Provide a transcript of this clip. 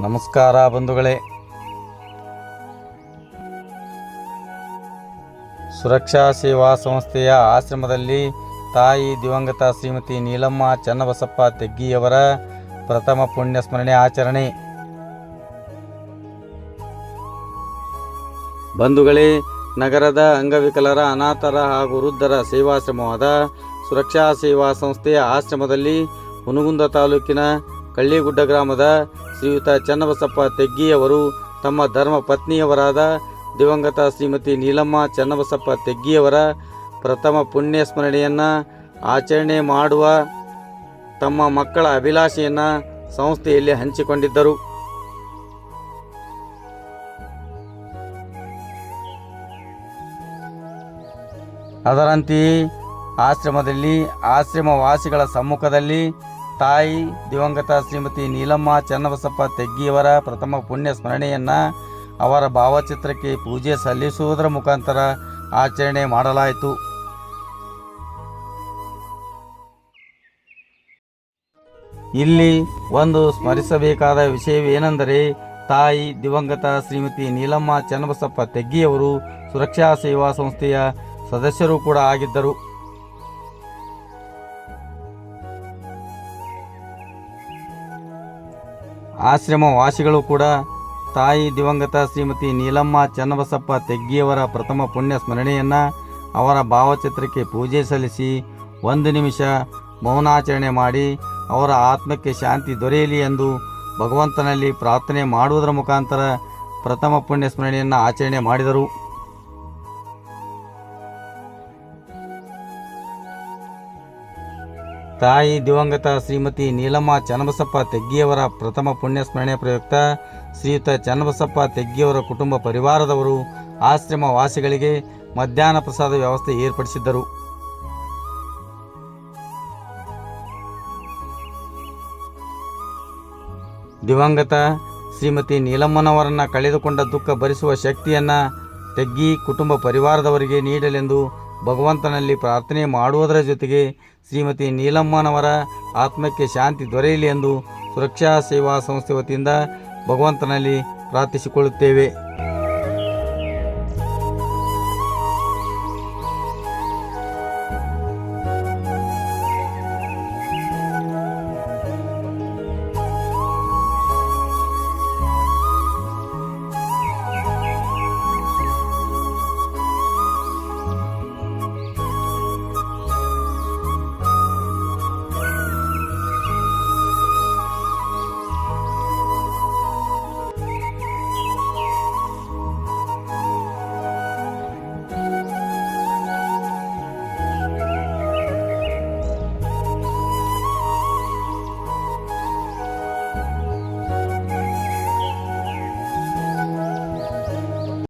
ನಮಸ್ಕಾರ ಬಂಧುಗಳೇ. ಸುರಕ್ಷಾ ಸೇವಾ ಸಂಸ್ಥೆಯ ಆಶ್ರಮದಲ್ಲಿ ತಾಯಿ ದಿವಂಗತ ಶ್ರೀಮತಿ ನೀಲಮ್ಮ ಚನ್ನಬಸಪ್ಪ ತೆಗ್ಗಿಯವರ ಪ್ರಥಮ ಪುಣ್ಯ ಸ್ಮರಣೆ ಆಚರಣೆ. ಬಂಧುಗಳೇ, ನಗರದ ಅಂಗವಿಕಲರ ಅನಾಥರ ಹಾಗೂ ವೃದ್ಧರ ಸೇವಾಶ್ರಮವಾದ ಸುರಕ್ಷಾ ಸೇವಾ ಸಂಸ್ಥೆಯ ಆಶ್ರಮದಲ್ಲಿ ಹುನಗುಂದ ತಾಲೂಕಿನ ಕಳ್ಳಿಗುಡ್ಡ ಗ್ರಾಮದ ಶ್ರೀಯುತ ಚನ್ನಬಸಪ್ಪ ತೆಗ್ಗಿಯವರು ತಮ್ಮ ಧರ್ಮ ಪತ್ನಿಯವರಾದ ದಿವಂಗತ ಶ್ರೀಮತಿ ನೀಲಮ್ಮ ಚನ್ನಬಸಪ್ಪ ತೆಗ್ಗಿಯವರ ಪ್ರಥಮ ಪುಣ್ಯ ಸ್ಮರಣೆಯನ್ನು ಆಚರಣೆ ಮಾಡುವ ತಮ್ಮ ಮಕ್ಕಳ ಅಭಿಲಾಷೆಯನ್ನು ಸಂಸ್ಥೆಯಲ್ಲಿ ಹಂಚಿಕೊಂಡಿದ್ದರು. ಅದರಂತೆಯೇ ಆಶ್ರಮದಲ್ಲಿ, ಆಶ್ರಮವಾಸಿಗಳ ಸಮ್ಮುಖದಲ್ಲಿ ತಾಯಿ ದಿವಂಗತ ಶ್ರೀಮತಿ ನೀಲಮ್ಮ ಚನ್ನಬಸಪ್ಪ ತೆಗ್ಗಿಯವರ ಪ್ರಥಮ ಪುಣ್ಯ ಸ್ಮರಣೆಯನ್ನು ಅವರ ಭಾವಚಿತ್ರಕ್ಕೆ ಪೂಜೆ ಸಲ್ಲಿಸುವುದರ ಮುಖಾಂತರ ಆಚರಣೆ ಮಾಡಲಾಯಿತು. ಇಲ್ಲಿ ಒಂದು ಸ್ಮರಿಸಬೇಕಾದ ವಿಷಯವೇನೆಂದರೆ ತಾಯಿ ದಿವಂಗತ ಶ್ರೀಮತಿ ನೀಲಮ್ಮ ಚನ್ನಬಸಪ್ಪ ತೆಗ್ಗಿಯವರು ಸುರಕ್ಷಾ ಸೇವಾ ಸಂಸ್ಥೆಯ ಸದಸ್ಯರು ಕೂಡ ಆಗಿದ್ದರು. ಆಶ್ರಮ ವಾಸಿಗಳು ಕೂಡ ತಾಯಿ ದಿವಂಗತ ಶ್ರೀಮತಿ ನೀಲಮ್ಮ ಚನ್ನಬಸಪ್ಪ ತೆಗ್ಗಿಯವರ ಪ್ರಥಮ ಪುಣ್ಯ ಸ್ಮರಣೆಯನ್ನು ಅವರ ಭಾವಚಿತ್ರಕ್ಕೆ ಪೂಜೆ ಸಲ್ಲಿಸಿ ಒಂದು ನಿಮಿಷ ಮೌನಾಚರಣೆ ಮಾಡಿ ಅವರ ಆತ್ಮಕ್ಕೆ ಶಾಂತಿ ದೊರೆಯಲಿ ಎಂದು ಭಗವಂತನಲ್ಲಿ ಪ್ರಾರ್ಥನೆ ಮಾಡುವುದರ ಮುಖಾಂತರ ಪ್ರಥಮ ಪುಣ್ಯ ಸ್ಮರಣೆಯನ್ನು ಆಚರಣೆ ಮಾಡಿದರು. ತಾಯಿ ದಿವಂಗತ ಶ್ರೀಮತಿ ನೀಲಮ್ಮ ಚನ್ನಬಸಪ್ಪ ತೆಗ್ಗಿಯವರ ಪ್ರಥಮ ಪುಣ್ಯ ಸ್ಮರಣೆ ಪ್ರಯುಕ್ತ ಶ್ರೀಯುತ ಚನ್ನಬಸಪ್ಪ ತೆಗ್ಗಿಯವರ ಕುಟುಂಬ ಪರಿವಾರದವರು ಆಶ್ರಮ ವಾಸಿಗಳಿಗೆ ಮಧ್ಯಾಹ್ನ ಪ್ರಸಾದ ವ್ಯವಸ್ಥೆ ಏರ್ಪಡಿಸಿದ್ದರು. ದಿವಂಗತ ಶ್ರೀಮತಿ ನೀಲಮ್ಮನವರನ್ನು ಕಳೆದುಕೊಂಡ ದುಃಖ ಭರಿಸುವ ಶಕ್ತಿಯನ್ನು ತೆಗ್ಗಿ ಕುಟುಂಬ ಪರಿವಾರದವರಿಗೆ ನೀಡಲೆಂದು ಭಗವಂತನಲ್ಲಿ ಪ್ರಾರ್ಥನೆ ಮಾಡುವುದರ ಜೊತೆಗೆ ಶ್ರೀಮತಿ ನೀಲಮ್ಮನವರ ಆತ್ಮಕ್ಕೆ ಶಾಂತಿ ದೊರೆಯಲಿ ಎಂದು ಸುರಕ್ಷಾ ಸೇವಾ ಸಂಸ್ಥೆ ವತಿಯಿಂದ ಭಗವಂತನಲ್ಲಿ ಪ್ರಾರ್ಥಿಸಿಕೊಳ್ಳುತ್ತೇವೆ.